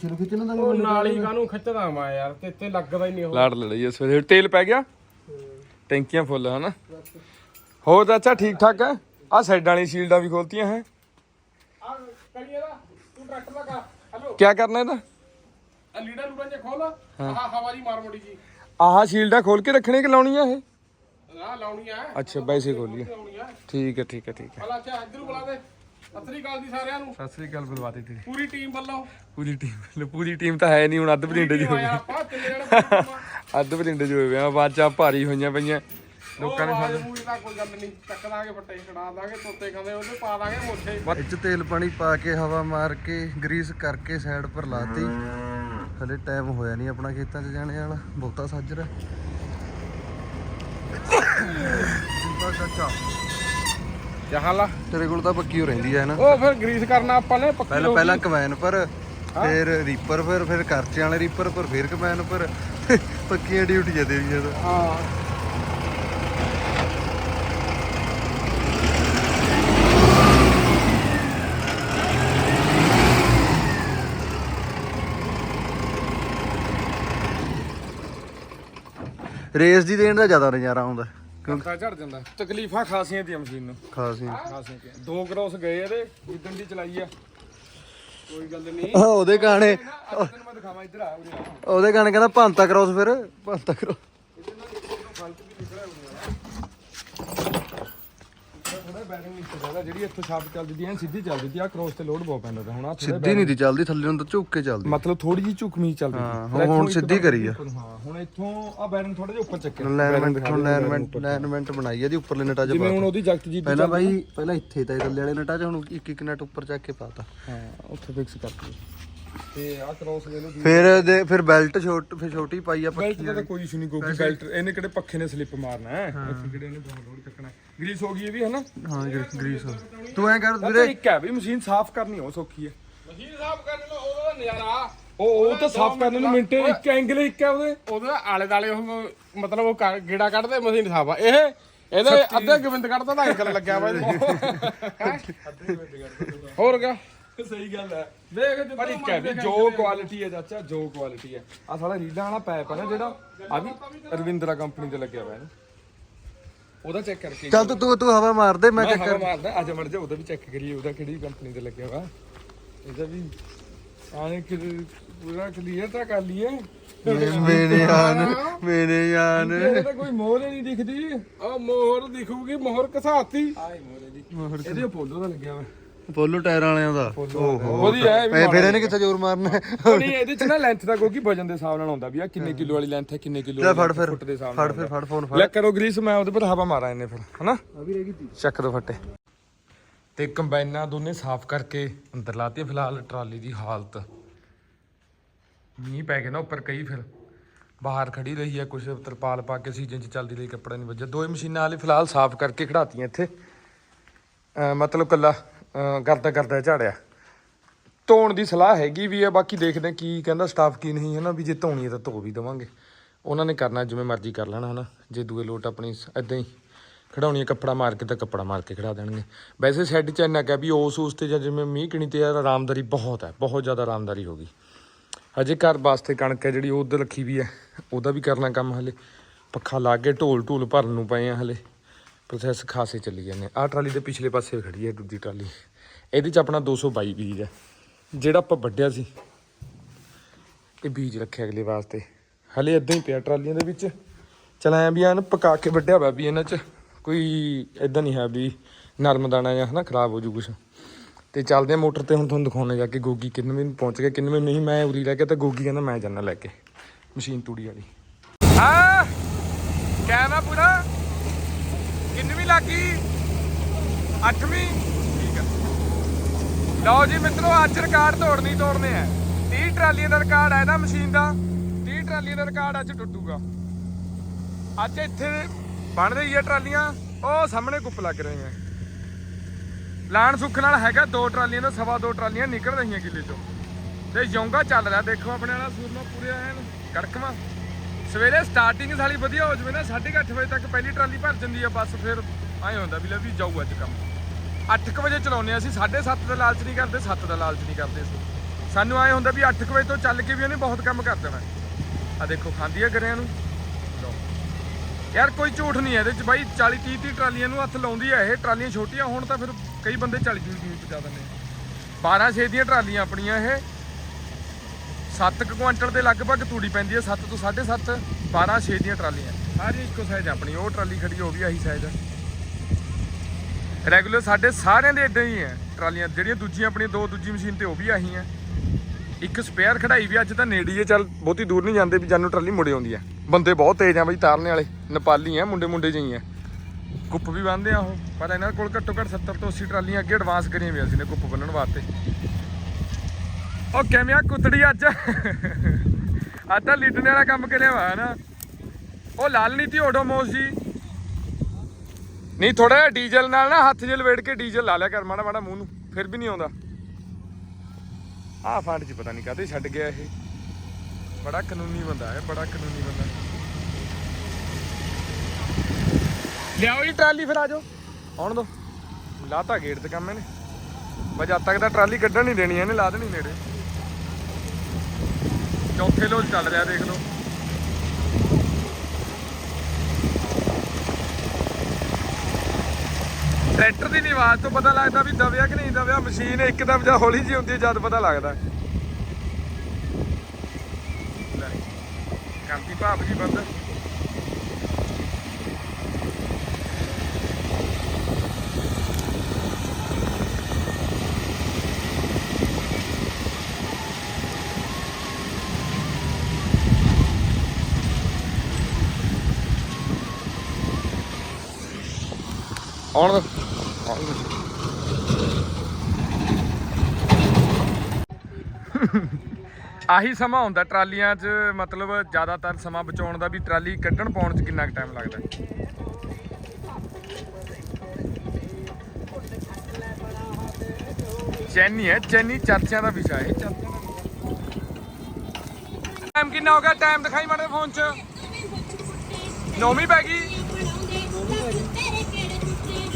ਪਿੱਛੇ ਨੂੰ ਖਿੱਚਣਾ ਤਾਂ ਉਹ ਨਾਲੀ ਕਾਨੂੰ ਖਿੱਚਦਾ ਮੈਂ ਯਾਰ ਤੇ ਇੱਥੇ ਲੱਗਦਾ ਹੀ ਨਹੀਂ ਉਹ। ਲਾੜ ਲੜਾਈ ਇਸ ਵੇਲੇ। ਤੇਲ ਪੈ ਗਿਆ? ਟੈਂਕੀਆਂ ਫੁੱਲ ਹਨਾ? ਹੋਰ ਚਾਚਾ ਠੀਕ ਠਾਕ ਹੈ? ਆ ਸਾਈਡਾਂ ਵਾਲੀ ਸ਼ੀਲਡਾਂ ਵੀ ਖੋਲਤੀਆਂ ਹੈ? ਆ ਕਰੀਏ ਦਾ ਤੂੰ ਟਰੈਕਟਰ ਕਰ ਹੈਲੋ। ਕੀ ਕਰਨਾ ਇਹਦਾ? ਆ ਲੀਡਰ ਲੂਡਰ ਜੇ ਖੋਲ। ਆਹ ਹਵਾ ਦੀ ਮਾਰ ਮੋੜੀ ਜੀ। ਆਹ ਸ਼ੀਲਡਾਂ ਖੋਲ ਕੇ ਰੱਖਣੇ ਕਿ ਲਾਉਣੀਆਂ ਇਹ? ਆ ਲਾਉਣੀ ਆ। ਅੱਛਾ ਵੈਸੇ ਖੋਲੀਏ। ਠੀਕ ਹੈ ਠੀਕ ਹੈ ਠੀਕ ਹੈ। ਹਲਾ ਅੱਛਾ ਇੱਧਰ ਨੂੰ ਬੁਲਾ ਦੇ। ਸਤਿ ਸ੍ਰੀ ਅਕਾਲ ਜੀ ਸਾਰਿਆਂ ਨੂੰ। ਸਤਿ ਸ੍ਰੀ ਅਕਾਲ ਬੁਲਵਾਤੀ ਤੇਰੀ। ਪੂਰੀ ਟੀਮ ਵੱਲੋਂ। ਪੂਰੀ ਟੀਮ ਪੂਰੀ ਟੀਮ ਤਾਂ ਹੈ ਨਹੀਂ ਹੁਣ ਅੱਧ ਬਰਿੰਡੇ ਜੀ ਹੋ ਗਈ। ਆਪਾਂ ਤਿੰਨ ਜਣੇ ਪੂਰੀ team ਆ। ਅੱਧ ਬਰਿੰਡੇ ਜੀ ਹੋਏ ਵੇ ਆ ਬਾਚਾ ਭਾਰੀ ਹੋਈਆਂ ਪਈਆਂ। ਲੋਕਾਂ ਨੇ ਆਵਾਜ਼ ਮੂਹਰੇ ਤਾਂ ਕੋਈ ਗੱਲ ਨਹੀਂ ਚੱਕ ਦਾਂਗੇ ਫੱਟੇ ਛਡਾ ਦਾਂਗੇ ਤੋਤੇ ਖਾਂਦੇ ਉਹਦੇ ਪਾ ਦਾਂਗੇ ਮੁੱਠੇ। ਇਹ ਚ ਤੇਲ ਪਾਣੀ ਪਾ ਕੇ ਹਵਾ ਮਾਰ ਕੇ ਗਰੀਸ ਕਰਕੇ ਸਾਈਡ ਪਰ ਲਾਤੀ। ਹਲੇ ਟਾਈਮ ਹੋਇਆ ਨਹੀਂ ਆਪਣਾ ਖੇਤਾਂ 'ਚ ਜਾਣੇ ਵਾਲਾ ਬਹੁਤਾ ਸਾਜਰ। ਹੈ ਸਿੰਪਾ ਚਾਚਾ। ਜਹਾਲਾ ਤੇਰੇ ਕੋਲ ਤਾਂ ਪੱਕੀ ਹੋ ਰਹਿੰਦੀ ਹੈ ਨਾ? ਉਹ ਫਿਰ ਗਰੀਸ ਕਰਨਾ ਆਪਾਂ ਨੇ ਪੱਕੀ ਪਹਿਲਾਂ ਪਹਿਲਾਂ। ਕਮੈਨ ਪਰ ਫਿਰ ਰੀਪਰ ਫਿਰ ਫਿਰ ਕਰਚੇ ਵਾਲੇ ਰੀਪਰ ਪਰ ਫਿਰ ਕਮੈਨ ਪਰ। ਪੱਕੀਆਂ ਡਿਊਟੀਆਂ ਦੇਵੀਆਂ ਤਾਂ। ਹਾਂ। ਰੇਸ ਦੀ ਦੇਣ ਦਾ ਜ਼ਿਆਦਾ ਨਜ਼ਾਰਾ ਆਉਂਦਾ। ਕੰਤਾ ਝੜ ਜਾਂਦਾ। ਤਕਲੀਫਾਂ ਖਾਸੀਆਂ ਦੀਆਂ ਮਸ਼ੀਨ ਨੂੰ। ਖਾਸ ਖਾਸੀਆਂ ਦੀਆਂ ਦੋ ਕ੍ਰੋਸ ਗਏ ਇਹਦੇ ਜਿੱਦਣ ਦੀ ਚਲਾਈ ਆ। ਕੋਈ ਗੱਲ ਨਹੀਂ ਆਹ, ਉਹਦੇ ਗਾਣੇ ਅੱਜ ਤੈਨੂੰ ਮੈਂ ਦਿਖਾਵਾਂ ਇੱਧਰ ਆ ਉਰੇ ਆ। ਉਹਦੇ ਗਾਣੇ ਕਹਿੰਦਾ ਭੰਤਾ ਕ੍ਰੋਸ ਫਿਰ ਭੰਤਾ ਕ੍ਰੋਸ ਥੋੜਾ ਬੈਰਿੰਗ ਨਹੀਂ ਚੱਲਦਾ ਜਿਹੜੀ ਇੱਥੋਂ ਸ਼ਾਫਟ ਚੱਲਦੀ ਐ ਸਿੱਧੀ ਚੱਲਦੀ ਦੀ ਆ ਕ੍ਰੋਸ ਤੇ ਲੋਡ ਬਹੁਤ ਪੈਂਦਾ ਤਾ ਹੁਣ ਆ ਸਿੱਧੀ ਨਹੀਂ ਦੀ ਚੱਲਦੀ ਥੱਲੇ ਨੂੰ ਤਾਂ ਝੁੱਕ ਕੇ ਚੱਲਦੀ। ਮਤਲਬ ਥੋੜੀ ਜੀ ਝੁਕਮੀ ਚੱਲਦੀ। ਹਾਂ, ਤੀ। ਹੁਣ- ਸਿੱਧੀ ਕਰੀ ਆ। ਹਾਂ ਹੁਣ ਇੱਥੋਂ ਆ ਬੈਰਿੰਗ ਥੋੜਾ ਜਿਹਾ ਉੱਪਰ ਚੱਕਿਆ। ਅਲਾਈਨਮੈਂਟ ਅਲਾਈਨਮੈਂਟ ਅਲਾਈਨਮੈਂਟ ਬਣਾਈ ਆ ਦੀ ਉੱਪਰਲੇ ਨਟਾਂ 'ਚ ਜਿਵੇਂ ਹੁਣ ਉਹਦੀ ਜਗਤ ਜੀ ਪਹਿਲਾਂ ਬਾਈ ਪਹਿਲਾਂ ਇੱਥੇ ਤਾਂ ਇਹ ਥੱਲੇ ਵਾਲੇ ਨਟਾਂ 'ਚ ਹੁਣ ਇੱਕ ਇੱਕ ਨਟ ਉੱਪਰ ਚੱਕ ਕੇ ਪਾਤਾ। ਹਾਂ ਉੱਥੇ ਫਿਕਸ ਕਰਤੀ ਤੇ ਆ ਕ੍ਰੋਸ ਲੈ ਲਓ ਫਿਰ ਦੇ ਫਿਰ ਬੈਲਟ ਛੋਟ ਫਿਰ ਛੋਟੀ ਪਾਈ ਆ ਬੈਲਟ ਦਾ ਤਾਂ ਕੋਈ ਇਸ਼ੂ ਨਹੀਂ ਗੋਗੀ ਬੈਲਟ ਇਹਨੇ ਕਿਹੜੇ ਪੱਖੇ ਨੇ ਸਲਿੱਪ ਮਾਰਨਾ ਹੈ? ਕਿਹੜੇ ਇਹਨੇ ਬਹੁਤ ਲੋਡ ਚੱਕਣਾ ਗਰੀਸ ਹੋ ਗਈ ਇਹ ਵੀ ਹੈ ਨਾ ਹਾਂ ਗਰੀਸ ਤੂੰ ਐਂ ਕਰ ਵੀਰੇ। ਇੱਕ ਹੈ ਵੀ ਮਸ਼ੀਨ ਸਾਫ਼ ਕਰਨੀ ਉਹ ਸੌਖੀ ਹੈ। ਮਸ਼ੀਨ ਸਾਫ਼ ਕਰਨ ਨੂੰ ਉਹਦਾ ਨਜ਼ਾਰਾ। ਉਹ ਉਹ ਤਾਂ ਸਾਫ਼ ਕਰਨ ਨੂੰ ਮਿੰਟੇ ਇੱਕ ਐਂਗਲ ਇੱਕ ਹੈ ਉਹਦੇ। ਉਹਦੇ ਆਲੇ ਦਾਲੇ ਉਹ ਮਤਲਬ ਉਹ ਕਰ- ਗੇੜਾ ਕੱਢਦੇ ਮਸ਼ੀਨ ਸਾਫ਼ ਆ। ਇਹ ਇਹਦੇ ਅੱਧੇ ਗਵਿੰਦ ਕੱਢਦਾ ਤਾਂ ਅੰਕਲ ਲੱਗਿਆ ਵਾ ਇਹਦੇ। ਹੋਰ ਕਿਆ? ਸਹੀ ਗੱਲ ਹੈ। ਦੇਖ ਪਰ ਇੱਕ ਹੈ ਵੀ ਜੋ ਕੁਆਲਿਟੀ ਹੈ ਚਾਚਾ ਜੋ ਕੁਆਲਿਟੀ ਹੈ। ਆ ਸਾਲਾ ਰੀਲਾਂ ਵਾਲਾ ਪਾਇਪ ਹੈ ਨਾ ਜਿਹੜਾ ਆ ਵੀ ਰਵਿੰਦਰਾ ਕੰਪਨੀ ਤੇ ਲੱਗਿਆ ਹੋਇਆ ਹੈ ਉਹਦਾ ਚੈੱਕ ਕਰਕੇ ਚੱਲ ਤੂੰ ਤੂੰ ਤੂੰ ਹਵਾ ਮਾਰ ਦੇ ਮੈਂ ਚੈੱਕ ਹਵਾ ਮਾਰਦਾ ਅੱਜ ਮਰ ਜਾ ਉਹਦਾ ਵੀ ਚੈੱਕ ਕਰੀਏ ਉਹਦਾ ਕਿਹੜੀ ਕੰਪਨੀ ਤੇ ਲੱਗਿਆ ਵਾ ਇਹਦਾ ਵੀ ਆਣੇ ਕਿ ਪੂਰਾ ਕਲੀਅਰ ਤਾਂ ਕਰ ਲਈਏ। ਮੇਰੇ ਯਾਨ ਮੇਰੇ ਯਾਨ ਇਹ ਤਾਂ ਕੋਈ ਮੋਹਰ ਨਹੀਂ ਦਿਖਦੀ। ਉਹ ਮੋਹਰ ਦਿਖੂਗੀ ਮੋਹਰ ਕਸਾਤੀ ਆਏ ਮੋਹਰ ਦੀ ਇਹਦੇ ਪੋਲੋ ਦਾ ਲੱਗਿਆ ਵਾ ਪੋਲੋ ਟਾਇਰ ਵਾਲਿਆਂ ਦਾ। ਓਹੋ। ਵਧੀਆ ਹੈ ਇਹ ਵੀ ਫਿਰ ਇਹਨੇ ਕਿੱਥੇ ਜ਼ੋਰ ਮਾਰਨਾ? ਹੈ? ਉਹ ਨਹੀਂ ਇਹਦੇ ਚ ਨਾ ਲੈਂਥ ਦਾ ਕੋਈ ਵਜਨ ਦੇ ਹਿਸਾਬ ਨਾਲ ਆਉਂਦਾ ਵੀ ਆ ਕਿੰਨੇ ਕਿਲੋ ਵਾਲੀ ਲੈਂਥ ਹੈ ਕਿੰਨੇ ਕਿਲੋ ਲੈ ਫੜ ਫਿਰ ਫੁੱਟ ਦੇ ਹਿਸਾਬ ਫੜ ਨਾਲ ਫਿਰ ਫੜ ਫੋਨ ਫੜ। ਲੈ ਕਰੋ ਗਰੀਸ ਮੈਂ ਉਹਦੇ ਪਰ ਹਵਾ ਮਾਰਾਂ ਇਹਨੇ ਫਿਰ ਹਨਾ? ਆ ਵੀ ਰਹਿ ਗਈ ਤੀ ਚੱਕ ਦੋ ਫੱਟੇ। ਤੇ ਕੰਬਾਈਨਾਂ ਦੋਨੇ ਸਾਫ਼ ਕਰਕੇ ਅੰਦਰ ਲਾਤੀ ਫਿਲਹਾਲ ਟਰਾਲੀ ਦੀ ਹਾਲਤ। ਮੀਂਹ ਪੈ ਗਿਆ ਨਾ ਉੱਪਰ ਕਈ ਫਿਰ। ਬਾਹਰ ਖੜੀ ਰਹੀ ਹੈ ਕੁਛ ਤਰਪਾਲ ਪਾ ਕੇ ਸੀਜ਼ਨ ਚ ਚੱਲਦੀ ਲਈ ਕੱਪੜਾ ਨਹੀਂ ਵੱਜਿਆ ਦੋਏ ਮਸ਼ੀਨਾਂ ਵਾਲੇ ਫਿਲਹਾਲ ਸਾਫ਼ ਕਰਕੇ ਖੜਾਤੀਆਂ ਇੱਥੇ। ਅਹ ਮਤਲਬ ਕੱਲਾ ਕਰਦਾ ਕਰਦਾ ਝਾੜਿਆ। ਧੋਣ ਦੀ ਸਲਾਹ ਹੈਗੀ ਵੀ ਹੈ ਬਾਕੀ ਦੇਖਦੇ ਹਾਂ ਕੀ ਕਹਿੰਦਾ ਸਟਾਫ ਕੀ ਨਹੀਂ ਹੈ ਨਾ ਵੀ ਜੇ ਧੋਣੀ ਹੈ ਤਾਂ ਧੋ ਵੀ ਦੇਵਾਂਗੇ। ਉਹਨਾਂ ਨੇ ਕਰਨਾ ਜਿਵੇਂ ਮਰਜ਼ੀ ਕਰ ਲੈਣਾ, ਹਨਾ। ਜੇ ਦੂਏ ਲੋਟ ਆਪਣੀ ਐਦਾਂ ਹੀ ਖੜਾਉਣੀ ਹੈ, ਕੱਪੜਾ ਮਾਰ ਕੇ ਤਾਂ ਕੱਪੜਾ ਮਾਰ ਕੇ ਖੜਾ ਦੇਣਗੇ। ਵੈਸੇ ਸ਼ੈੱਡ ਚ ਇੰਨਾ ਕਿ ਵੀ ਉਸ ਉਸ ਤੇ ਜਾਂ ਜਿਵੇਂ ਮੀਂਹ ਕਿਣੀ ਤੇ ਯਾਰ ਆਰਾਮਦਾਰੀ ਬਹੁਤ ਹੈ, ਬਹੁਤ ਜ਼ਿਆਦਾ ਆਰਾਮਦਾਰੀ ਹੋ ਗਈ। ਹਜੇ ਘਰ ਵਾਸਤੇ ਕਣਕ ਹੈ ਜਿਹੜੀ ਉਹ ਰੱਖੀ ਵੀ ਹੈ, ਉਹਦਾ ਵੀ ਕਰਨਾ ਕੰਮ ਹਲੇ। ਪੱਖਾ ਲਾ ਕੇ ਢੋਲ ਢੂਲ ਭਰਨ ਨੂੰ ਪਏ ਆ ਹਲੇ। ਪ੍ਰੋਸੈਸ ਖਾਸੇ ਚੱਲੀ ਜਾਂਦੇ ਆਹ ਟਰਾਲੀ ਦੇ ਪਿਛਲੇ ਪਾਸੇ ਖੜੀ ਹੈ ਦੂਜੀ ਟਰਾਲੀ। ਇਹਦੇ ਚ ਆਪਣਾ 222 ਬੀਜ ਹੈ ਜਿਹੜਾ ਆਪਾਂ ਵੱਢਿਆ ਸੀ, ਇਹ ਬੀਜ ਰੱਖਿਆ ਅਗਲੇ ਵਾਸਤੇ। ਹਲੇ ਇਦਾਂ ਹੀ ਪਿਆ ਟਰਾਲੀਆਂ ਦੇ ਵਿੱਚ। ਚਲਾਇਆ ਵੀ ਐਨ ਪਕਾ ਕੇ ਵੱਢਿਆ ਵਾ ਵੀ ਇਹਨਾਂ ਚ। ਕੋਈ ਇਦਾਂ ਨਹੀਂ ਹੈ ਵੀ ਨਰਮ ਦਾਣਾ ਜਾਂ ਹਨਾ ਖਰਾਬ ਹੋ ਜੂ ਕੁਛ। ਤੇ ਚੱਲਦੇ ਆ ਮੋਟਰ ਤੇ ਹੁਣ ਤੁਹਾਨੂੰ ਦਿਖਾਉਣੇ ਜਾ ਕੇ ਗੋਗੀ ਕਿੰਨਵੇਂ ਨੂੰ ਪਹੁੰਚ ਗਿਆ ਕਿੰਨਵੇਂ ਨਹੀਂ। ਮੈਂ ਉਰੀ ਰਹਿ ਗਿਆ ਤਾਂ ਗੋਗੀ ਕਹਿੰਦਾ ਮੈਂ ਜਾਣਾ ਲੈ ਕੇ। ਮਸ਼ੀਨ ਤੂੜੀ ਵਾਲੀ। ਹਾਂ! ਕੈਮ ਪੂਰਾ ਕਿੰਨਵੀਂ ਲੱਗੀ। ਅੱਠਵੀਂ। ਠੀਕ ਆ। ਲਓ ਜੀ ਮਿੱਤਰੋ, ਅੱਜ ਰਿਕਾਰਡ ਤੋੜਨੀ, ਤੋੜਨੇ ਆ। 30 ਟਰਾਲੀਆਂ ਦਾ ਰਿਕਾਰਡ ਹੈ ਨਾ ਮਸ਼ੀਨ ਦਾ। 30 ਟਰਾਲੀਆਂ ਦਾ ਰਿਕਾਰਡ ਅੱਜ ਟੁੱਟੂਗਾ। ਅੱਜ ਇੱਥੇ ਬਣ ਰਹੀ ਹੈ ਟਰਾਲੀਆਂ। ਉਹ ਸਾਹਮਣੇ ਕੁੱਪ ਲੱਗ ਰਹੇ ਆ ਲਾਣ ਸੁੱਖ ਨਾਲ ਹੈਗਾ ਦੋ ਟਰਾਲੀਆਂ ਦਾ, ਸਵਾ ਦੋ ਟਰਾਲੀਆਂ ਨਿਕਲ ਰਹੀਆਂ ਕਿੱਲੇ ਚੋਂ। ਤੇ ਯੋਂਗਾ ਚੱਲ ਰਿਹਾ। ਦੇਖੋ ਆਪਣੇ ਵਾਲਾ ਸੂਰਮਾ ਪੂਰੇ ਐਨ ਕੜਕਵਾ ਸਵੇਰੇ ਸਟਾਰਟਿੰਗ ਸਾਲੀ ਵਧੀਆ ਹੋ ਜਵੇ ਨਾ 8:30 ਵਜੇ ਤੱਕ ਪਹਿਲੀ ਟਰਾਲੀ ਭਰ ਜਾਂਦੀ ਆ, ਬੱਸ ਫਿਰ ਐਂ ਹੁੰਦਾ ਵੀ ਲੈ ਵੀ ਜਾਊ ਅੱਜ ਕੰਮ। 8:00 ਵਜੇ ਚਲਾਉਂਦੇ ਹਾਂ ਅਸੀਂ 7:30 ਦਾ ਲਾਲਚ ਨਹੀਂ ਕਰਦੇ 7 ਦਾ ਲਾਲਚ ਨਹੀਂ ਕਰਦੇ ਅਸੀਂ। ਸਾਨੂੰ ਆਏ ਹੁੰਦਾ ਵੀ 8 ਵਜੇ ਤੋਂ ਚੱਲ ਕੇ ਵੀ ਉਹਨੇ ਬਹੁਤ ਕੰਮ ਕਰ ਦੇਣਾ। ਆ ਦੇਖੋ, ਖਾਂਦੀ ਆ ਗਰਿਆਂ ਨੂੰ। ਲਓ। ਯਾਰ ਕੋਈ ਝੂਠ ਨਹੀਂ ਹੈ ਇਹਦੇ ਚ ਬਾਈ 40 30 30 ਟਰਾਲੀਆਂ ਨੂੰ ਹੱਥ ਲਾਉਂਦੀ ਆ ਇਹ। ਟਰਾਲੀਆਂ ਛੋਟੀਆਂ ਹੋਣ ਤਾਂ ਫਿਰ ਕਈ ਬੰਦੇ 40 40 ਵੀ ਪਹੁੰਚਾ ਦਿੰਦੇ ਆ 12 ਛੇ ਦੀਆਂ ਟਰਾਲੀਆਂ ਆਪਣੀਆਂ ਇਹ। 7 ਕੁਇੰਟਲ ਦੇ ਲਗਭਗ ਤੂੜੀ ਪੈਂਦੀ ਹੈ 7 ਤੋਂ 7.5 12 ਛੇ ਦੀਆਂ ਟਰਾਲੀਆਂ। ਸਾਰੀ ਇੱਕੋ ਸਾਈਜ਼ ਆਪਣੀ, ਉਹ ਟਰਾਲੀ ਖੜੀ ਉਹ ਵੀ ਆਹੀ ਸਾਈਜ਼ ਆ ਰੈਗੂਲਰ ਸਾਡੇ ਸਾਰਿਆਂ ਦੇ ਇਦਾਂ ਹੀ ਹੈ, ਟਰਾਲੀਆਂ, ਜਿਹੜੀਆਂ ਦੂਜੀਆਂ ਆਪਣੀਆਂ ਦੋ ਦੂਜੀ ਮਸ਼ੀਨ ਤੇ ਉਹ ਵੀ ਆਹੀ ਹੈ। ਇੱਕ ਸਪੇਅਰ ਖੜਾਈ ਵੀ ਅੱਜ ਤਾਂ ਨੇੜੀ ਹੈ ਚੱਲ ਬਹੁਤੀ ਦੂਰ ਨਹੀਂ ਜਾਂਦੇ ਵੀ ਜਾਨੂੰ ਟਰਾਲੀ ਮੁੜੇ ਆਉਂਦੀ ਹੈ। ਬੰਦੇ ਬਹੁਤ ਤੇਜ਼ ਆ ਬਈ, ਤਾਰਨੇ ਵਾਲੇ, ਨੇਪਾਲੀ ਆ, ਮੁੰਡੇ ਮੁੰਡੇ ਜਿਹੀ ਆ। ਕੁੱਪ ਵੀ ਬੰਨਦੇ ਆ ਉਹ, ਪਰ ਇਹਨਾਂ ਕੋਲ ਘੱਟੋ ਘੱਟ 70 ਤੋਂ 80 ਟਰਾਲੀਆਂ ਅੱਗੇ ਐਡਵਾਂਸ ਕਰੀਆਂ ਵੀ ਅਸੀਂ ਨੇ ਕੁੱਪ ਬੰਨਣ ਵਾਸਤੇ। ਉਹ ਕਿਵੇਂ ਆ ਕੁੱਤੜੀ ਅੱਜ? ਅੱਜ ਤਾਂ ਲਿਟਣੇ ਵਾਲਾ ਕੰਮ ਕਰਿਆ ਵਾ ਨਾ ਉਹ ਲਾਲ ਨੀਤੀ ਓਡੋਮੋਸ ਜੀ। ਨਹੀਂ ਥੋੜਾ ਜਿਹਾ ਡੀਜ਼ਲ ਨਾਲ ਨਾ ਹੱਥ 'ਚ ਲਵੇੜ ਕੇ ਡੀਜ਼ਲ ਲਾ ਲਿਆ ਕਰ, ਮਾੜਾ ਮਾੜਾ ਮੂੰਹ ਨੂੰ, ਫਿਰ ਵੀ ਨਹੀਂ ਆਉਂਦਾ। ਆਹ ਫੰਡ 'ਚ ਪਤਾ ਨਹੀਂ ਕਾਹਤੇ ਛੱਡ ਗਿਆ ਇਹ। ਬੜਾ ਕਾਨੂੰਨੀ ਬੰਦਾ ਹੈ, ਬੜਾ ਕਾਨੂੰਨੀ ਬੰਦਾ। ਲਿਆਓ ਜੀ ਟਰਾਲੀ ਫਿਰ ਆ ਜਾਓ। ਆਉਣ ਦੋ। ਲਾਤਾ ਗੇਟ ਤੇ ਕੰਮ ਇਹਨੇ। ਬਸ ਜਦ ਤੱਕ ਤਾਂ ਟਰਾਲੀ ਕੱਢਣ ਨਹੀਂ ਦੇਣੀ, ਇਹਨੇ ਲਾ ਦੇਣੀ ਨੇੜੇ। ਚੌਥੇ ਲੋਟ ਚੱਲ ਰਿਹਾ ਦੇਖ ਲਓ। ਟਰੈਕਟਰ ਦੀ ਨੀ ਆਵਾਜ਼ ਤੋਂ ਪਤਾ ਲੱਗਦਾ ਵੀ ਦਬਿਆ ਕਿ ਨਹੀਂ ਦਵਿਆ ਮਸ਼ੀਨ ਇੱਕਦਮ ਜਾਂ ਹੌਲੀ ਜੀ ਹੁੰਦੀ ਜਦ ਪਤਾ ਲੱਗਦਾ। ਲੈ, ਭਾਪ ਜੀ ਬੰਦ। ਆਉਣ ਦੋ। ਆਹੀ ਸਮਾਂ ਹੁੰਦਾ ਟਰਾਲੀਆਂ 'ਚ, ਮਤਲਬ ਜ਼ਿਆਦਾਤਰ ਸਮਾਂ ਬਚਾਉਣ ਦਾ ਵੀ ਟਰਾਲੀ ਕੱਢਣ ਪਾਉਣ 'ਚ ਕਿੰਨਾ ਕੁ ਟਾਈਮ ਲੱਗਦਾ? ਚੈਨੀ ਹੈ, ਚੈਨੀ ਚਰਚਿਆਂ ਦਾ ਵਿਸ਼ਾ ਹੈ। ਟਾਈਮ ਕਿੰਨਾ ਹੋ ਗਿਆ? ਟਾਈਮ ਦਿਖਾਈ ਮਾੜੇ ਫੋਨ 'ਚ। ਨੌਵੀਂ ਪੈ ਗਈ।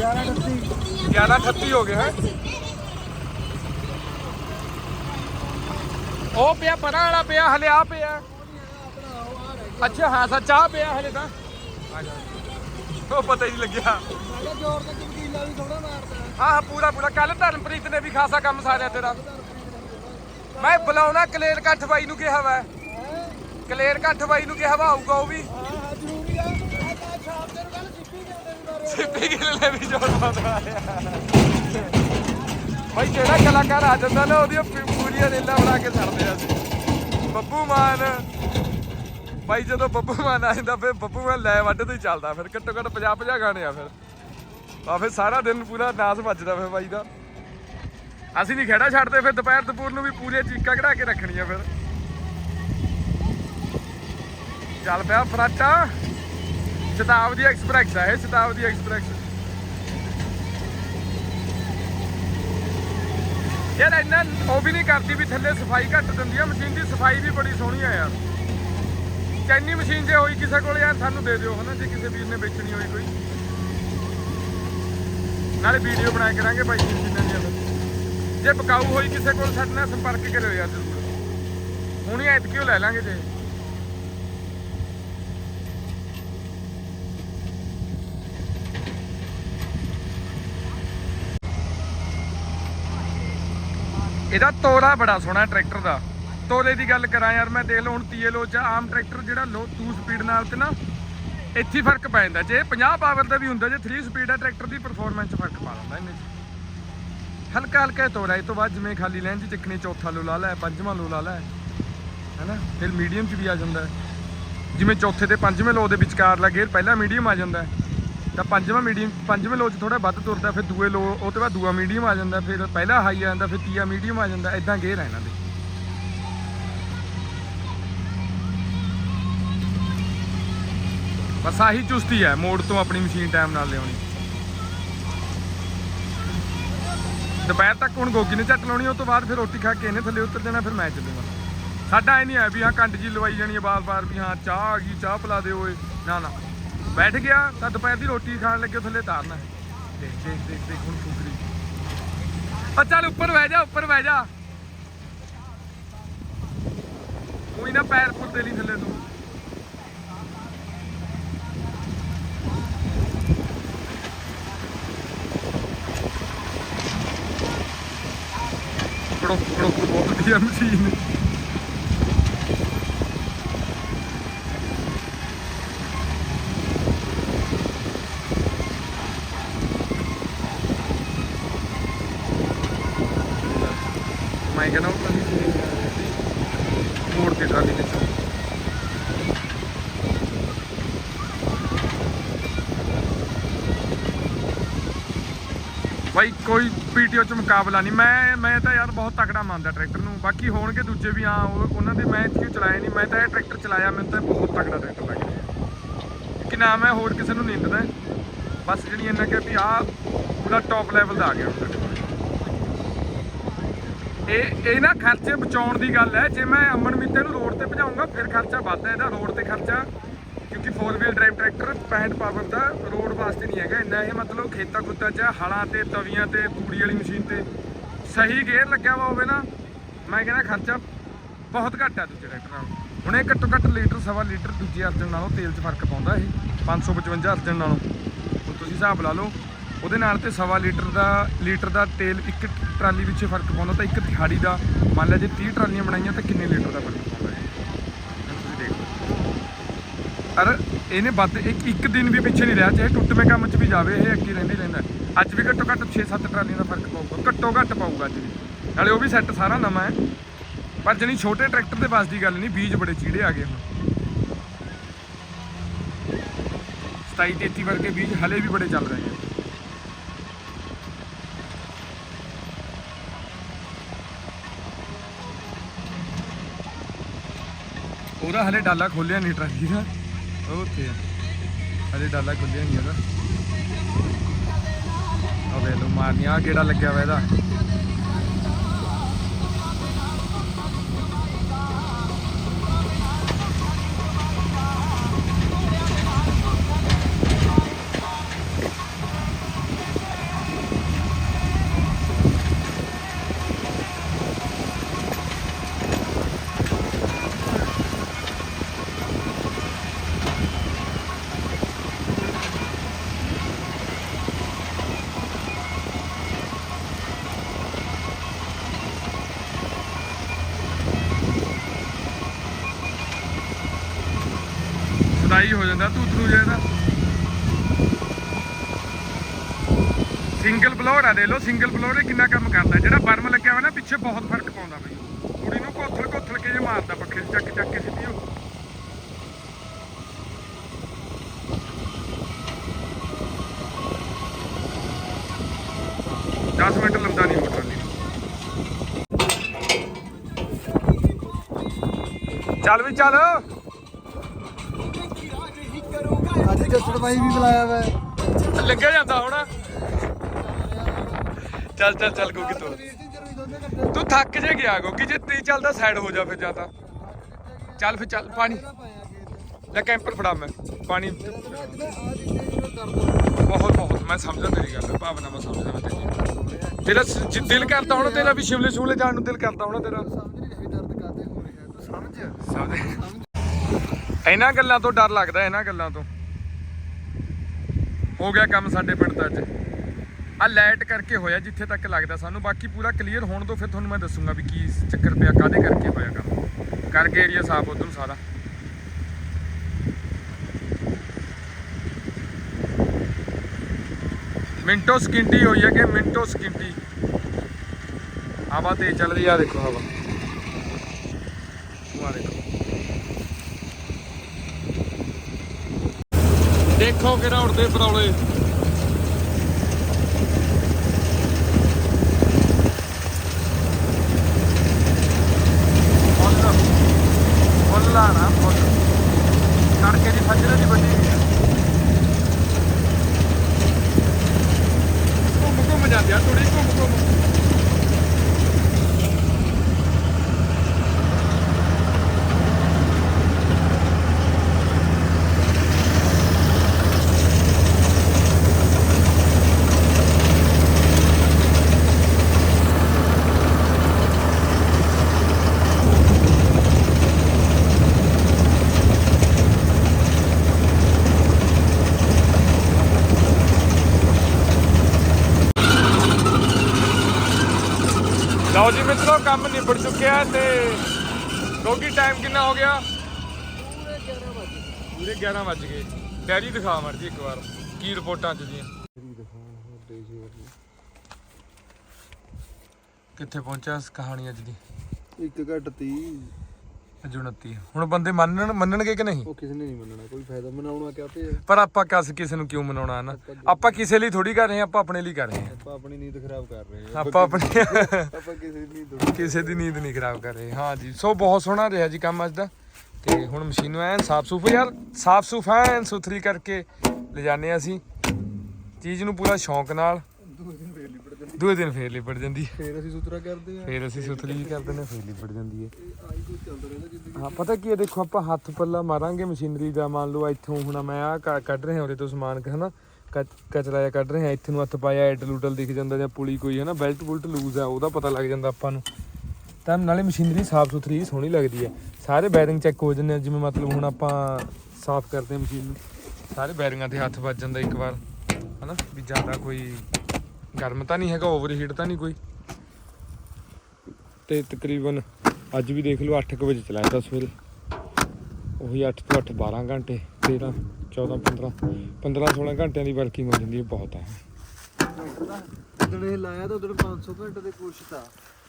11:38 ਹੋ ਗਿਆ ਹੈ? ਉਹ ਪਿਆ, ਪਰਾਂ ਵਾਲਾ ਪਿਆ, ਹਲੇ ਆ ਪਿਆ। ਅੱਛਾ, ਹਾਂ, ਸੱਚ ਪਿਆ ਹਲੇ ਤਾਂ। ਉਹ ਪਤਾ ਹੀ ਨਹੀਂ ਲੱਗਿਆ। ਹਾਂ ਹਾਂ, ਪੂਰਾ ਪੂਰਾ। ਕੱਲ ਧਰਮਪ੍ਰੀਤ ਨੇ ਵੀ ਖਾਸਾ ਕੰਮ ਸਾਰਿਆ ਤੇਰਾ। ਮੈਂ ਬੁਲਾਉਣਾ ਕਲੇਰ ਕੱਠ ਬਾਈ ਨੂੰ ਕਿਹਾ ਵਾ। ਕਲੇਰ ਕੱਠ ਬਾਈ ਨੂੰ ਕਿਹਾ ਵਾ, ਆਊਗਾ ਉਹ ਵੀ। ਸਿੱਪੀ ਗਿੱਲ ਵੀ ਜੋਰ ਪਾਉਂਦਾ ਭਾਈ ਜਿਹੜਾ ਕਲਾਕਾਰ ਆ ਜਾਂਦਾ ਨਾ, ਉਹਦੀਆਂ ਪੂਰੀਆਂ ਰੀਲਾਂ ਬਣਾ ਕੇ ਛੱਡਦੇ ਆ ਅਸੀਂ। ਬੱਬੂ ਮਾਨ। ਭਾਈ ਜਦੋਂ ਬੱਬੂ ਮਾਨ ਆ ਜਾਂਦਾ, ਫਿਰ ਬੱਬੂ ਮਾਨ ਲੈ ਵੱਢ ਤੋਂ ਹੀ ਚੱਲਦਾ, ਫਿਰ ਘੱਟੋ ਘੱਟ 50 50 ਗਾਣੇ ਆ ਫਿਰ। ਆ ਫਿਰ ਸਾਰਾ ਦਿਨ ਪੂਰਾ ਨਾਸ ਵੱਜਦਾ ਫਿਰ ਬਾਈ ਦਾ। ਅਸੀਂ ਨਹੀਂ ਖੇੜਾ ਛੱਡਦੇ, ਫਿਰ ਦੁਪਹਿਰ ਦੁਪਹਿਰ ਨੂੰ ਵੀ ਪੂਰੇ ਚੀਕਾ ਕਢਾ ਕੇ ਰੱਖਣੀਆਂ ਫਿਰ। ਚੱਲ ਪਿਆ ਫਰਾਟਾ। ਸ਼ਤਾਬਦੀ ਐਕਸਪ੍ਰੈਸ ਹੈ ਇਹ ਸ਼ਤਾਬਦੀ ਐਕਸਪ੍ਰੈਸ। ਯਾਰ ਇੰਨਾ ਉਹ ਵੀ ਨਹੀਂ ਕਰਦੀ ਵੀ ਥੱਲੇ ਸਫ਼ਾਈ ਘੱਟ ਦਿੰਦੀ ਆ, ਮਸ਼ੀਨ ਦੀ ਸਫ਼ਾਈ ਵੀ ਬੜੀ ਸੋਹਣੀ ਆ ਯਾਰ। ਚੈਨੀ ਮਸ਼ੀਨ ਜੇ ਹੋਈ ਕਿਸੇ ਕੋਲ ਯਾਰ, ਸਾਨੂੰ ਦੇ ਦਿਓ ਹਨਾ, ਜੇ ਕਿਸੇ ਵੀਰ ਨੇ ਵੇਚਣੀ ਹੋਈ ਕੋਈ। ਨਾਲੇ ਵੀਡੀਓ ਬਣਾਇਆ ਕਰਾਂਗੇ ਭਾਈ ਮਸ਼ੀਨਾਂ ਦੀਆਂ ਜੇ ਬਕਾਊ ਹੋਈ ਕਿਸੇ ਕੋਲ, ਸਾਡੇ ਨਾਲ ਸੰਪਰਕ ਕਰਿਓ ਯਾਰ ਜ਼ਰੂਰ। ਹੁਣੀ ਐਤਕਿਓ ਲੈ ਲਾਂਗੇ ਜੇ। ਇਹਦਾ ਤੋਰਾ ਬੜਾ ਸੋਹਣਾ ਟਰੈਕਟਰ ਦਾ। ਤੋਰੇ ਦੀ ਗੱਲ ਕਰਾਂ ਯਾਰ, ਮੈਂ ਦੇਖ ਲਓ ਹੁਣ TLO ਚ ਆਮ ਟਰੈਕਟਰ ਜਿਹੜਾ ਲੋ 2 ਸਪੀਡ ਨਾਲ ਤੇ ਨਾ, ਇੱਥੇ ਹੀ ਫ਼ਰਕ ਪੈ ਜਾਂਦਾ। ਜੇ 50 ਪਾਵਰ ਦਾ ਵੀ ਹੁੰਦਾ, ਜੇ 3 ਸਪੀਡ ਹੈ ਟਰੈਕਟਰ ਦੀ ਪਰਫਾਰਮੈਂਸ 'ਚ ਫ਼ਰਕ ਪਾ ਦਿੰਦਾ ਇਹਨੇ। 'ਚ। ਹਲਕਾ ਹਲਕਾ ਤੋਰਾ ਇਹ ਤੋਂ ਬਾਅਦ ਜਿਵੇਂ ਖਾਲੀ ਲੈਣ ਚ ਚੱਕਣੀ, ਚੌਥਾ ਲੋ ਲਾ ਲੈ, ਪੰਜਵਾਂ ਲੋ ਲਾ ਲੈ, ਹੈਨਾ? ਫਿਰ ਮੀਡੀਅਮ ਚ ਵੀ ਆ ਜਾਂਦਾ। ਜਿਵੇਂ ਚੌਥੇ ਤੇ ਪੰਜਵੇਂ ਲੋ ਦੇ ਵਿਚਕਾਰ ਲਾ ਗੇਅਰ, ਪਹਿਲਾ ਮੀਡੀਅਮ ਆ ਜਾਂਦਾ। ਤਾਂ ਪੰਜਵਾਂ ਮੀਡੀਅਮ ਪੰਜਵੇਂ ਲੋ 'ਚ ਥੋੜਾ ਵੱਧ ਤੁਰਦਾ, ਫਿਰ ਦੂਏ ਲੋ ਉਹ ਤੋਂ ਬਾਅਦ ਦੂਆ ਮੀਡੀਅਮ ਆ ਜਾਂਦਾ, ਫਿਰ ਪਹਿਲਾ ਹਾਈ ਆ ਜਾਂਦਾ, ਫਿਰ ਤੀਆ ਮੀਡੀਅਮ ਆ ਜਾਂਦਾ ਇਦਾਂ ਗੇਅਰ ਆ ਇਹਨਾਂ ਦੇ। ਬਸ ਆਹੀ ਚੁਸਤੀ ਹੈ ਮੋੜ ਤੋਂ ਆਪਣੀ ਮਸ਼ੀਨ ਟਾਈਮ ਨਾਲ ਲਿਆਉਣੀ। ਦੁਪਹਿਰ ਤੱਕ ਹੁਣ ਗੋਗੀ ਨੇ ਝੱਟ ਲਾਉਣੀ ਉਸ ਤੋਂ ਬਾਅਦ ਫਿਰ ਰੋਟੀ ਖਾ ਕੇ ਇਹਨੇ ਥੱਲੇ ਉਤਰ ਜਾਣਾ, ਫਿਰ ਮੈਂ ਚੱਲੂਗਾ। ਸਾਡਾ ਇਹ ਨਹੀਂ ਹੈ ਵੀ ਹਾਂ ਕੰਡ ਜੀ ਲਵਾਈ ਜਾਣੀ ਹੈ ਬਾਰ-ਬਾਰ ਵੀ ਹਾਂ, ਚਾਹ ਆ ਗਈ, ਚਾਹ ਪਿਲਾ ਦਿਓ ਓਏ, ਨਾ ਨਾ। ਬੈਠ ਗਿਆ, ਤਾਂ ਦੁਪਹਿਰ ਦੀ ਰੋਟੀ ਖਾਣ ਲੱਗੇ ਥੱਲੇ ਤਾਰਨਾ। ਦੇਖ ਦੇਖ ਦੇਖ ਦੇਖ, ਹੁਣ ਫੁਕਰੀ। ਆ ਚੱਲ, ਉੱਪਰ ਬਹਿ ਜਾ, ਉੱਪਰ ਬਹਿ ਜਾ। ਨਾ ਪੈਰ ਪੁੱਤੇ ਲਈ ਥੱਲੇ ਤੂੰ। ਕੜੋ ਪੜੋ ਬਹੁਤ ਵਧੀਆ ਮਸ਼ੀਨ। ਬਾਈ, ਕੋਈ ਪੀਟੀਓ ਚ ਮੁਕਾਬਲਾ ਨਹੀਂ। ਮੈਂ ਮੈਂ ਤਾਂ ਯਾਰ ਬਹੁਤ ਤਕੜਾ ਮੰਨਦਾ ਟਰੈਕਟਰ ਨੂੰ। ਬਾਕੀ ਹੋਣਗੇ ਦੂਜੇ ਵੀ, ਹਾਂ ਉਹਨਾਂ ਦੇ ਮੈਂ ਕਿਉਂ ਚਲਾਇਆ ਨਹੀਂ। ਮੈਂ ਤਾਂ ਇਹ ਟਰੈਕਟਰ ਚਲਾਇਆ, ਮੈਨੂੰ ਤਾਂ ਬਹੁਤ ਤਕੜਾ ਟਰੈਕਟਰ ਲੱਗਿਆ ਕਿ ਨਾ ਮੈਂ ਹੋਰ ਕਿਸੇ ਨੂੰ ਨਿੰਦਦਾ ਬਸ ਜਿਹੜੀ ਇਹਨਾਂ ਕਿ ਵੀ ਆ, ਪੂਰਾ ਟੌਪ ਲੈਵਲ ਦਾ ਆ ਗਿਆ। ਹੁਣ ਇਹ ਇਹ ਨਾ ਖਰਚੇ ਬਚਾਉਣ ਦੀ ਗੱਲ ਹੈ। ਜੇ ਮੈਂ ਅਮਨ ਮਿੱਤੇ ਨੂੰ ਰੋਡ ਤੇ ਭਜਾਉਂਗਾ ਫਿਰ ਖਰਚਾ ਵੱਧਦਾ। ਇਹਦਾ ਰੋਡ ਤੇ ਖਰਚਾ ਕਿ 4 ਵੀਲ ਡਰਾਈਵ ਟਰੈਕਟਰ 65 ਪਾਵਰ ਦਾ ਰੋਡ ਵਾਸਤੇ ਨਹੀਂ ਹੈਗਾ। ਇੰਨਾ ਇਹ ਮਤਲਬ ਖੇਤਾਂ ਖੁੱਤਾਂ 'ਚ ਹਲਾਂ ਤੇ, ਤਵੀਆਂ ਤੇ, ਤੂੜੀ ਵਾਲੀ ਮਸ਼ੀਨ ਤੇ। ਸਹੀ ਗੇਅਰ ਲੱਗਿਆ ਵਾ ਹੋਵੇ ਨਾ, ਮੈਂ ਕਹਿੰਦਾ ਖਰਚਾ ਬਹੁਤ ਘੱਟ ਹੈ ਦੂਜੇ ਟਰੈਕਟਰ ਨਾਲੋਂ। ਹੁਣ ਇਹ ਘੱਟੋ ਘੱਟ ਲੀਟਰ, ਸਵਾ ਲੀਟਰ ਦੂਜੇ ਅਰਜਨ ਨਾਲੋਂ ਤੇਲ 'ਚ ਫ਼ਰਕ ਪਾਉਂਦਾ ਇਹ 555 ਅਰਜਨ ਨਾਲੋਂ। ਹੁਣ ਤੁਸੀਂ ਹਿਸਾਬ ਲਾ ਲਓ, ਉਹਦੇ ਨਾਲ ਤੇ ਸਵਾ ਲੀਟਰ ਦਾ ਲੀਟਰ ਦਾ ਤੇਲ ਇੱਕ ਟਰਾਲੀ ਵਿੱਚ ਫ਼ਰਕ ਪਾਉਂਦਾ ਤਾਂ ਇੱਕ ਦਿਹਾੜੀ ਦਾ। ਮੰਨ ਲਿਆ ਜੇ 30 ਟਰਾਲੀਆਂ ਬਣਾਈਆਂ ਤਾਂ ਕਿੰਨੇ ਲੀਟਰ ਦਾ ਫ਼ਰਕ ਪਾਉਂਦਾ ਇਹ ਹੁਣ ਤੁਸੀਂ ਦੇਖ ਲਓ ਅਰ ਇਹਨੇ ਵੱਧ ਇੱਕ ਇੱਕ ਦਿਨ ਵੀ ਪਿੱਛੇ ਨਹੀਂ ਰਿਹਾ, ਚਾਹੇ ਟੁੱਟਵੇਂ ਕੰਮ 'ਚ ਵੀ ਜਾਵੇ, ਇਹ ਅੱਗੇ ਰਹਿੰਦਾ ਰਹਿੰਦਾ ਅੱਜ ਵੀ ਘੱਟੋ ਘੱਟ 6-7 ਟਰਾਲੀਆਂ ਦਾ ਫ਼ਰਕ ਪਊਗਾ, ਘੱਟੋ ਘੱਟ ਪਊਗਾ ਅੱਜ ਵੀ। ਨਾਲੇ ਉਹ ਵੀ ਸੈੱਟ ਸਾਰਾ ਨਵਾਂ ਹੈ। ਪਰ ਜਣੀ ਛੋਟੇ ਟਰੈਕਟਰ ਦੇ ਬਸ ਦੀ ਗੱਲ ਨਹੀਂ, ਬੀਜ ਬੜੇ ਚੀੜੇ ਆ ਗਏ ਹੁਣ। 27 33 ਵਰਗੇ ਬੀਜ ਹਲੇ ਵੀ ਬੜੇ ਚੱਲ ਰਹੇ ਆ। ਉਹਦਾ ਹਲੇ ਡਾਲਾ ਖੋਲਿਆ ਨਹੀਂ ਟਰਾਲੀ ਦਾ। ਓਕੇ ਉੱਥੇ ਆ। ਹਲੇ ਡਾਲਾ ਖੋਲਿਆ ਨਹੀਂ ਉਹਦਾ ਆ ਵੇ ਲੋ ਮਾਰਨੀ ਕਿਹੜਾ ਲੱਗਿਆ ਵਾ ਇਹਦਾ। ਸਿੰਗਲ ਬਲੋਰ ਆ ਦੇ ਲੋ ਸਿੰਗਲ ਬਲੋਰ ਇਹ ਕਿੰਨਾ ਕੰਮ ਕਰਦਾ। ਜਿਹੜਾ ਬਰਮ ਲੱਗਿਆ ਹੋਇਆ ਨਾ ਪਿੱਛੇ ਬਹੁਤ ਫ਼ਰਕ ਪਾਉਂਦਾ ਬਈ। ਕੁੜੀ ਨੂੰ ਕੋਥਲ ਕੋਥਲ ਕੇ ਜੇ ਮਾਰਦਾ ਪੱਖੇ ਚੱਕ ਚੱਕ ਕੇ ਸਿੱਧੀ ਉਹ। ਦਸ ਮਿੰਟ ਲੰਦਾ ਨਹੀਂ ਮੋਟਰ ਦੀ। ਚੱਲ ਵੀ ਚੱਲ। ਅੱਜ ਜੱਸੜ ਬਾਈ ਵੀ ਬੁਲਾਇਆ ਵਾ। ਲੱਗਿਆ ਜਾਂਦਾ ਹੁਣ। ਚੱਲ ਚੱਲ ਚੱਲ ਗੋਗੀ ਤੂੰ। ਤੂੰ ਥੱਕ ਜੇ ਗਿਆ ਗੋਗੀ, ਜੇ ਤੀ ਚੱਲਦਾ ਸਾਈਡ ਹੋ ਜਾ ਫਿਰ ਜਾਂ ਤਾਂ ਚੱਲ ਫਿਰ, ਚੱਲ ਪਾਣੀ। ਲੈ ਕੈਂਪਰ ਫੜਾ ਮੈਂ, ਪਾਣੀ। ਬਹੁਤ ਬਹੁਤ, ਮੈਂ ਸਮਝਦਾ ਤੇਰੀ ਗੱਲ, ਭਾਵਨਾ ਮੈਂ ਸਮਝਦਾ ਮੈਂ ਤੇਰੀ। ਤੇਰਾ ਸ- ਦਿਲ ਕਰਦਾ ਹੋਣਾ, ਤੇਰਾ ਵੀ ਸ਼ਿਮਲੇ ਸ਼ਿਮਲੇ ਜਾਣ ਨੂੰ ਦਿਲ ਕਰਦਾ ਹੋਣਾ ਤੇਰਾ। ਸਮਝ। ਇਹਨਾਂ ਗੱਲਾਂ ਤੋਂ ਡਰ ਲੱਗਦਾ, ਇਹਨਾਂ ਗੱਲਾਂ ਤੋਂ। ਹੋ ਗਿਆ ਕੰਮ ਸਾਡੇ ਪਿੰਡ ਦਾ ਅੱਜ। ਆ ਲਾਈਟ ਕਰਕੇ ਹੋਇਆ ਜਿੱਥੇ ਤੱਕ ਲੱਗਦਾ ਸਾਨੂੰ, ਬਾਕੀ ਪੂਰਾ ਕਲੀਅਰ ਹੋਣ ਤੋਂ ਫਿਰ ਤੁਹਾਨੂੰ ਮੈਂ ਦੱਸੂਗਾ ਵੀ ਕੀ ਚੱਕਰ ਪਿਆ ਕਾਦੇ ਕਰਕੇ ਹੋਇਆ ਕੰਮ। ਕਰਕੇ ਏਰੀਆ ਸਾਫ਼ ਉਧਰ ਸਾਰਾ। ਮਿੰਟੋ ਸਕਿੰਟੀ ਹੋਈ ਹੈ ਕਿ ਮਿੰਟੋ ਸਕਿੰਟੀ ਹਵਾ ਤੇ ਚੱਲ ਰਹੀ ਆ ਦੇਖੋ ਹਵਾ। ਆ ਦੇਖੋ। ਦੇਖੋ ਕਿਹੜਾ ਉੜਦੇ ਪਰੌਲੇ। ਰੱਖਿਆ ਤੇ ਕਿਉਂਕਿ ਟਾਈਮ ਕਿੰਨਾ ਹੋ ਗਿਆ? ਪੂਰੇ 11 ਵਜ ਗਏ। ਡੈਰੀ ਦਿਖਾ ਮਰਜ਼ੀ ਇੱਕ ਵਾਰ, ਕੀ ਰਿਪੋਰਟਾਂ ਚ ਦੀਆਂ? ਕਿੱਥੇ ਪਹੁੰਚਿਆ ਇਸ ਕਹਾਣੀ ਅੱਜ ਦੀ? ਇੱਕ ਘੱਟ ਤੀ ਅੱਜ 29 ਹੁਣ ਬੰਦੇ ਮੰਨਣ ਮੰਨਣਗੇ ਕਿ ਨਹੀਂ? ਉਹ ਕਿਸੇ ਨੇ ਨਹੀਂ ਮੰਨਣਾ ਕੋਈ ਫਾਇਦਾ ਮਨਾਉਣਾ ਕਿਆ ਤੇ ਪਰ ਆਪਾਂ ਕਸ ਕਿਸੇ ਨੂੰ ਕਿਉਂ ਮਨਾਉਣਾ ਨਾ ਆਪਾਂ ਕਿਸੇ ਲਈ ਥੋੜੀ ਕਰ ਰਹੇ ਹਾਂ ਆਪਾਂ ਆਪਣੇ ਲਈ ਕਰ ਰਹੇ ਹਾਂ। ਆਪਾਂ ਆਪਣੀ ਨੀਂਦ ਖਰਾਬ ਕਰ ਰਹੇ ਹਾਂ। ਆਪਾਂ ਆਪਣੀ ਆਪਾਂ ਕਿਸੇ ਦੀ ਨੀਂਦ ਕਿਸੇ ਦੀ ਨੀਂਦ ਨਹੀਂ ਖਰਾਬ ਕਰ ਰਹੇ। ਹਾਂ ਜੀ ਸੋ ਬਹੁਤ ਸੋਹਣਾ ਰਿਹਾ ਜੀ ਕੰਮ ਅੱਜ ਦਾ। ਤੇ ਹੁਣ ਮਸ਼ੀਨ ਨੂੰ ਐਨ ਸਾਫ਼ ਸੁਫ ਯਾਰ ਸਾਫ਼ ਸੁਫ ਐਨ ਸੁਥਰੀ ਕਰਕੇ ਲਿਜਾਨੇ ਆ ਅਸੀਂ। ਚੀਜ਼ ਨੂੰ ਪੂਰਾ ਸ਼ੌਂਕ ਨਾਲ। ਦੂਏ ਦਿਨ ਫੇਰ ਲਿਪੜ ਜਾਂਦੀ ਹੈ। ਫੇਰ ਅਸੀਂ ਸੁਤਰਾ ਕਰਦੇ ਆ ਫੇਰ ਅਸੀਂ ਵੀ ਕਰ ਦਿੰਦੇ ਹਾਂ, ਫੇਰ ਲਿਪੜ ਜਾਂਦੀ ਹੈ। ਆਈ ਕੁਝ ਚੱਲਦਾ ਰਹਿੰਦਾ ਜਿੰਦਗੀ ਹਾਂ ਪਤਾ ਕੀ ਹੈ ਦੇਖੋ ਆਪਾਂ ਹੱਥ ਪੱਲਾ ਮਾਰਾਂਗੇ ਮਸ਼ੀਨਰੀ ਦਾ ਮੰਨ ਲਓ ਇੱਥੋਂ ਹੁਣ ਮੈਂ ਆ ਕੱਢ ਰਿਹਾ ਉਰੇ ਤੋਂ ਸਮਾਨ ਹਨਾ ਕਚ- ਕਚਰਾ ਜਿਹਾ ਕੱਢ ਰਿਹਾ ਇੱਥੇ ਨੂੰ ਹੱਥ ਪਾਇਆ ਐਡ ਲੂਟਲ ਦਿਖ ਜਾਂਦਾ ਜਾਂ ਪੁਲੀ ਕੋਈ ਹੈ ਨਾ ਬੈਲਟ ਬੁਲਟ ਲੂਜ਼ ਆ ਉਹਦਾ ਪਤਾ ਲੱਗ ਜਾਂਦਾ ਆਪਾਂ ਨੂੰ। ਤਾਂ ਨਾਲੇ ਮਸ਼ੀਨਰੀ ਸਾਫ਼ ਸੁਥਰੀ ਸੋਹਣੀ ਲੱਗਦੀ ਹੈ। ਸਾਰੇ ਬੈਰਿੰਗ ਚੈੱਕ ਹੋ ਜਾਂਦੇ ਆ ਜਿਵੇਂ ਮਤਲਬ ਹੁਣ ਆਪਾਂ ਸਾਫ਼ ਕਰਦੇ ਹਾਂ ਮਸ਼ੀਨ ਨੂੰ ਸਾਰੇ ਬੈਰਿੰਗਾਂ ਤੇ ਹੱਥ ਵੱਜ ਜਾਂਦਾ ਇੱਕ ਵਾਰ ਹਨਾ ਵੀ ਜ਼ਿਆਦਾ ਕੋਈ ਗਰਮ ਤਾਂ ਨਹੀਂ ਹੈਗਾ ਓਵਰ ਹੀਟ ਤਾਂ ਨਹੀਂ ਕੋਈ। ਤੇ ਤਕਰੀਬਨ ਅੱਜ ਵੀ ਦੇਖ ਲਓ 8 ਵਜੇ ਚਲਾਇਆ ਤਾ ਸਵੇਰੇ। ਉਹੀ 8 ਤੋਂ 8 12 ਘੰਟੇ 13 14 15 15 16 ਘੰਟਿਆਂ ਦੀ ਵਰਕਿੰਗ ਹੋ ਜਾਂਦੀ ਹੈ ਬਹੁਤ ਹੈ। ਉਦੋਂ ਇਹ ਲਾਇਆ ਤਾਂ ਉਦੋਂ 500 ਘੰਟੇ ਦੇ ਕੁਛ ਤਾਂ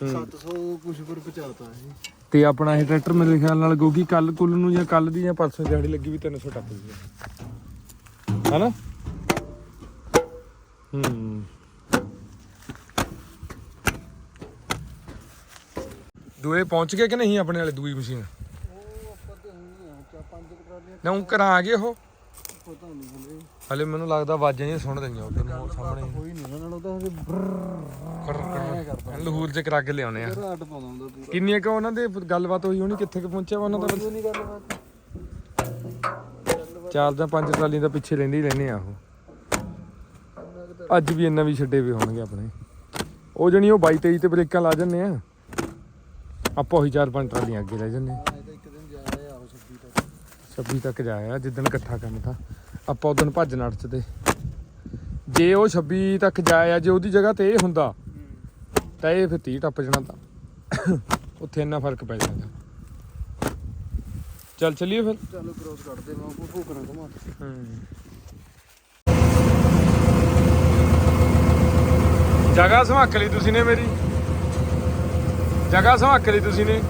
700 ਕੁਛ ਪਰ ਪਹੁੰਚਾਤਾ ਇਹ। ਤੇ ਆਪਣਾ ਇਹ ਟਰੈਕਟਰ ਮੇਰੇ ਖਿਆਲ ਨਾਲ ਗੋਗੀ ਕੱਲ ਕੁੱਲ ਨੂੰ ਜਾਂ ਕੱਲ ਦੀ ਜਾਂ ਪਰਸੋਂ ਦਿਹਾੜੀ ਲੱਗੀ ਵੀ 300 ਟੱਪ ਗਈ ਹਨਾ? ਹੂੰ। ਦੂਏ ਪਹੁੰਚ ਗਏ ਕਿ ਨਹੀਂ ਆਪਣੇ ਵਾਲੇ ਦੂਈ ਮਸ਼ੀਨ? ਉਹ ਆਪਾਂ ਤੇ ਹੁਣ ਚਾ ਪੰਜ ਟਰਾਲੀਆਂ ਨਾ ਉਹ ਕਰਾਂ ਆ ਗਏ ਉਹ? ਪਤਾ ਨਹੀਂ ਹਲੇ ਹਲੇ ਮੈਨੂੰ ਲੱਗਦਾ ਆਵਾਜ਼ਾਂ ਹੀ ਸੁਣ ਰਹੀਆਂ ਉਧਰ ਨੂੰ ਉਹ ਸਾਹਮਣੇ ਕੋਈ ਨਹੀਂ ਉਹਨਾਂ ਨਾਲ ਉਹ ਤਾਂ ਹਜੇ ਕਰਦਾ। ਲਹੂਰ ਚ ਕਰਾ ਕੇ ਲਿਆਉਣੇ ਆ। ਰਾਟ ਪਾਉਂਦਾ ਹੁੰਦਾ ਪੂਰਾ। ਕਿੰਨੀਆਂ ਕੁ ਉਹਨਾਂ ਦੇ ਗੱਲਬਾਤ ਹੋਈ ਹੋਣੀ ਕਿੱਥੇ ਕੁ ਪਹੁੰਚਿਆ ਵਾ ਉਹਨਾਂ ਦਾ? ਕੋਈ ਨਹੀਂ ਗੱਲਬਾਤ। ਚਾਰ ਜਾਂ ਪੰਜ ਟਰਾਲੀਆਂ ਦਾ ਪਿੱਛੇ ਰਹਿੰਦੇ ਹੀ ਰਹਿੰਦੇ ਆ ਉਹ। ਅੱਜ ਵੀ ਇੰਨਾ ਵੀ ਛੱਡੇ ਵੀ ਹੋਣਗੇ ਆਪਣੇ। ਉਹ ਜਣੀ ਉਹ 22 23 ਤੇ ਬ੍ਰੇਕਾਂ ਲਾ ਜੰਨੇ ਆ। ਆਪਾਂ ਉਹੀ ਚਾਰ ਪੰਜ ਟਰਾਲੀਆਂ ਅੱਗੇ ਲੈ ਜੰਨੇ ਇਹ ਤਾਂ ਇੱਕ ਦਿਨ ਜਾ ਰਿਹਾ ਆਹੋ 26 ਤੱਕ। 26 ਤੱਕ ਜਾਇਆ ਜਿੱਦਣ ਇਕੱਠਾ ਕੰਮ ਥਾ ਆਪਾਂ ਉਦੋਂ ਭੱਜ ਨੱਠ ਤੇ ਜੇ ਉਹ 26 ਤੱਕ ਜਾਇਆ ਜੇ ਉਹਦੀ ਜਗ੍ਹਾ ਤੇ ਇਹ ਹੁੰਦਾ ਤਾਂ ਇਹ ਫਿਰ 30 ਟੱਪ ਜਾਣਾ ਤਾਂ। ਉੱਥੇ ਇੰਨਾ ਫ਼ਰਕ ਪੈ ਜਾਂਦਾ। ਚੱਲ ਚੱਲੀਏ ਫਿਰ। ਚਲੋ ਕ੍ਰੋਸ ਕੱਢਦੇ ਮੈਂ ਉਹ ਫੋਕਣਾ ਘਮਾ। ਜਗ੍ਹਾ ਸੰਭਾਕ ਲਈ ਤੁਸੀਂ ਨੇ ਮੇਰੀ। ਜਗ੍ਹਾ ਸੰਭਾਕ ਲਈ ਤੁਸੀਂ ਨੇ।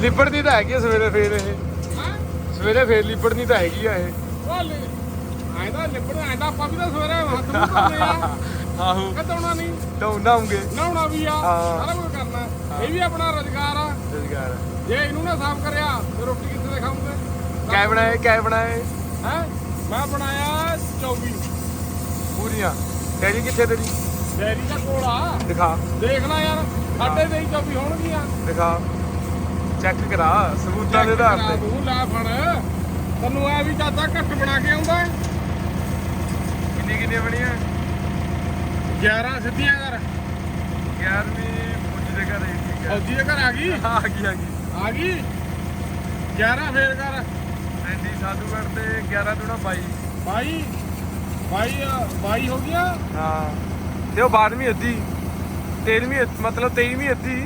ਲਿਪੜਦੀ ਤਾਂ ਹੈਗੀ ਆ ਸਵੇਰੇ ਫੇਰ ਇਹ। ਸਵੇਰੇ ਫੇਰ ਲਿਪੜਨੀ ਤਾਂ ਹੈਗੀ ਆ ਇਹ। ਆਇਦਾ ਲਿਪੜ ਆਇਦਾ ਆਪਾਂ ਵੀ ਤਾਂ ਸਵੇਰੇ ਹੱਥ ਮੂੰਹ ਧੋਣੇ ਆ। ਆਹੋ। ਕਤਉਣਾ ਨਹੀਂ। ਨਹਾਉਣਾ ਵੀ ਆ। ਸਾਰਾ ਕੁਝ ਕਰਨਾ। ਇਹ ਵੀ ਆਪਣਾ ਰੋਜ਼ਗਾਰ ਆ। ਰੁਜ਼ਗਾਰ ਜੇ ਇਹਨੂੰ ਨਾ ਸਾਫ਼ ਕਰਿਆ ਤੇ ਰੋਟੀ ਕਿੱਥੇ ਦੇ ਖਾਓਗੇ? ਕੈ ਬਣਾਏ ਕੈ ਬਣਾਏ ਹੈ? ਮੈਂ ਬਣਾਇਆ 24 ਪੂਰੀਆਂ। ਡੈਡੀ ਕਿੱਥੇ ਤੇਰੀ? ਡੈਰੀ ਦਾ ਕੋਲ ਆ। ਦਿਖਾ। ਦੇਖ ਲੈ ਯਾਰ ਸਾਡੇ ਦੇ 24 ਹੋਣਗੀਆਂ। ਦਿਖਾ। ਚੈੱਕ ਕਰਾ ਸਬੂਤਾਂ ਦੇ ਆਧਾਰ ਤੇ। ਤੂੰ ਲੈ ਫੜ। ਤੈਨੂੰ ਐ ਵੀ ਚਾਚਾ ਘੱਟ ਬਣਾ ਕੇ ਆਉਂਦਾ ਕਿੰਨੀ ਕਿੰਨੀ ਬਣੀਆਂ? 11 ਸਿੱਧੀਆਂ ਕਰ। 11ਵੀਂ ਪੁੱਜ ਦੇ ਘਰੇ ਠੀਕ ਹੈ। ਫੌਜੀ ਦੇ ਘਰ ਆ ਗਈ? ਆ ਗਈ ਆ ਗਈ। ਆ ਗਈ? 11 ਫੇਰ ਕਰ। ਐਂਡੀ ਸਾਧੂਗੜ ਤੇ 11 ਦੂਣਾ 22 22 22 22 ਹੋ ਗਿਆ? ਹਾਂ। ਤੇ ਉਹ 12ਵੀਂ ਅੱਧੀ 13ਵੀਂ ਅੱਧ- ਮਤਲਬ 23ਵੀਂ ਅੱਧੀ।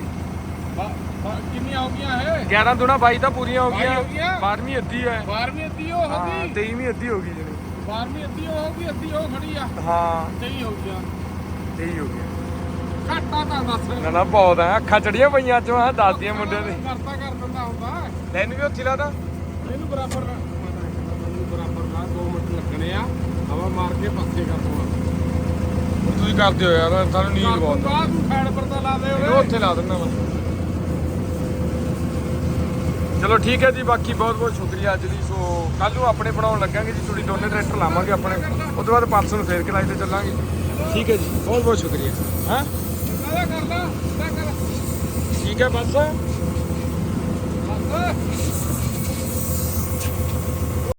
ਕਿੰਨੀਆਂ ਹੋ ਗਈਆਂ ਇਹ? 11 ਦੂਣਾ 22 ਤਾਂ ਪੂਰੀਆਂ ਹੋ 22 ਗਈਆਂ। ਹੋ ਗਈਆਂ? 12ਵੀਂ ਅੱਧੀ ਹੈ। 12ਵੀਂ ਅੱਧੀ ਉਹ ਹੋ ਹਾਂ ਗਈ? 23ਵੀਂ ਅੱਧੀ ਹੋ ਗਈ ਜਿਹੜੀ। 12ਵੀਂ ਅੱਧੀ ਉਹ ਹੋ ਗਈ ਅੱਧੀ ਉਹ ਖੜੀ ਆ। ਹਾਂ। ਨਹੀਂ ਹੋ ਗਿਆ 23 ਹੋ ਗਿਆ ਘਾਟਾ ਤਾਂ ਦੱਸ। ਨਾ ਨਾ ਬਹੁਤ ਆ ਅੱਖਾਂ ਚੜੀਆਂ ਪਈਆਂ ਚੋਂ ਆ ਦੱਸਦੀਆਂ ਮੁੰਡੇ ਨੇ। ਕਰਤਾ ਕਰ ਦਿੰਦਾ ਹੁੰਦਾ। ਤੈਨੂੰ ਵੀ ਉੱਥੇ ਲਾਦਾ ਇਹਨੂੰ ਬਰਾਬਰ ਇਹਨੂੰ ਬਰਾਬਰ ਲਾ 2 ਮਿੰਟ ਲੱਗਣੇ ਆ। ਹਵਾ ਮਾਰ ਕੇ ਪਾਸੇ ਕਰ ਦੂੰਗਾ ਤੁਸੀਂ ਕਰਦੇ ਹੋ ਯਾਰ ਸਾਨੂੰ ਨੀਂਦ ਬਹੁਤ ਆ। ਤੂੰ ਸਾਈਡ ਪਰ ਤਾਂ ਲਾ ਦੇ ਓਏ ਉੱਥੇ ਲਾ ਦਿੰਦਾ ਮੈਂ। ਚਲੋ ਠੀਕ ਹੈ ਜੀ ਬਾਕੀ ਬਹੁਤ ਬਹੁਤ ਸ਼ੁਕਰੀਆ ਅੱਜ ਦੀ। ਸੋ ਕੱਲ ਨੂੰ ਆਪਣੇ ਬਣਾਉਣ ਲੱਗਾਂਗੇ ਜੀ ਥੋੜੀ ਦੋਨੇ ਟਰੈਕਟਰ ਲਾਵਾਂਗੇ ਆਪਣੇ। ਉਸ ਤੋਂ ਬਾਅਦ ਪਰਸੋਂ ਨੂੰ ਫੇਰ ਕਿਲਾਈ ਤੇ ਚੱਲਾਂਗੇ। ਠੀਕ ਹੈ ਜੀ ਬਹੁਤ ਬਹੁਤ ਸ਼ੁਕਰੀਆ। ਹਾਂ? ਕਰਦਾ ਠੀਕ ਹੈ ਬਸ। ਬਸ।